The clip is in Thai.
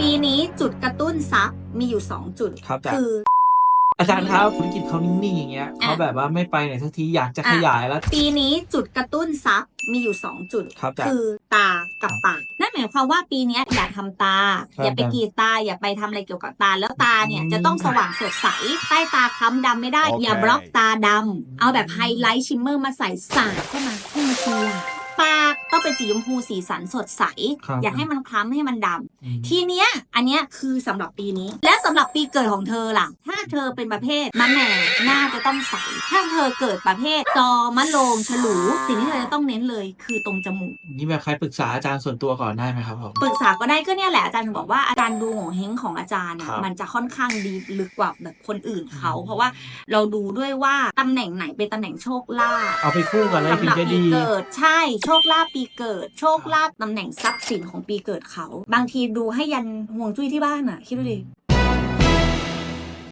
ปีนี้จุดกระตุ้นซับมีอยู่ 2 จุดครับอาจารย์คืออาจารย์ครับธุรกิจเขานิ่งๆอย่างเงี้ยเขาแบบว่าไม่ไปไหนสักทีอยากจะขยายแล้ว ปีนี้จุดกระตุ้นซับมีอยู่ 2 จุดครับอาจารย์คือตากับปากนั่นหมายความว่าปีเนี้ยอย่าทำตา ครับอย่าไปกรีดตาอย่าไปทำอะไรเกี่ยวกับตาแล้วตาเนี่ยอืมจะต้องสว่างสดใสใต้ตาค้ำดำไม่ได้ โอเค อย่าบล็อกตาดำเอาแบบไฮไลท์ชิมเมอร์มาใส่สาดเข้ามาให้มันเชียร์ปากต้องเป็น สีชมพูสีสันสดใส ครับ อย่าให้มันคล้ำให้มันดำอืมทีเนี้ยอันเนี้ยคือสำหรับปีนี้และ สำหรับปีเกิดของเธอล่ะ ถ้าเธอเป็นประเภทมะแหน่น่าจะต้องใส ถ้าเธอเกิดประเภทจอมะโรงฉลู สิ่งที่เธอจะต้องเน้นเลยคือตรงจมูก นี่แบบใครปรึกษาอาจารย์ส่วนตัวก่อนได้ไหมครับผม ปรึกษาก็ได้ก็เนี่ยแหละอาจารย์ถึงบอกว่าอาจารย์ดูโงเฮงของอาจารย์อะครับมันจะค่อนข้างดีลึกกว่าแบบคนอื่นเขา เพราะว่าเราดูด้วยว่าตำแหน่งไหนเป็นตำแหน่งโชคลาภ เอาไปคู่กันเลยสำถึหงรับจะปีดีเกิด ใช่ โชคลาภปีเกิด โชคลาภตำแหน่งทรัพย์สินของปีเกิดเขา บางทีดูให้ยันห่วงจุ้ยที่บ้านอะคิดดูดิ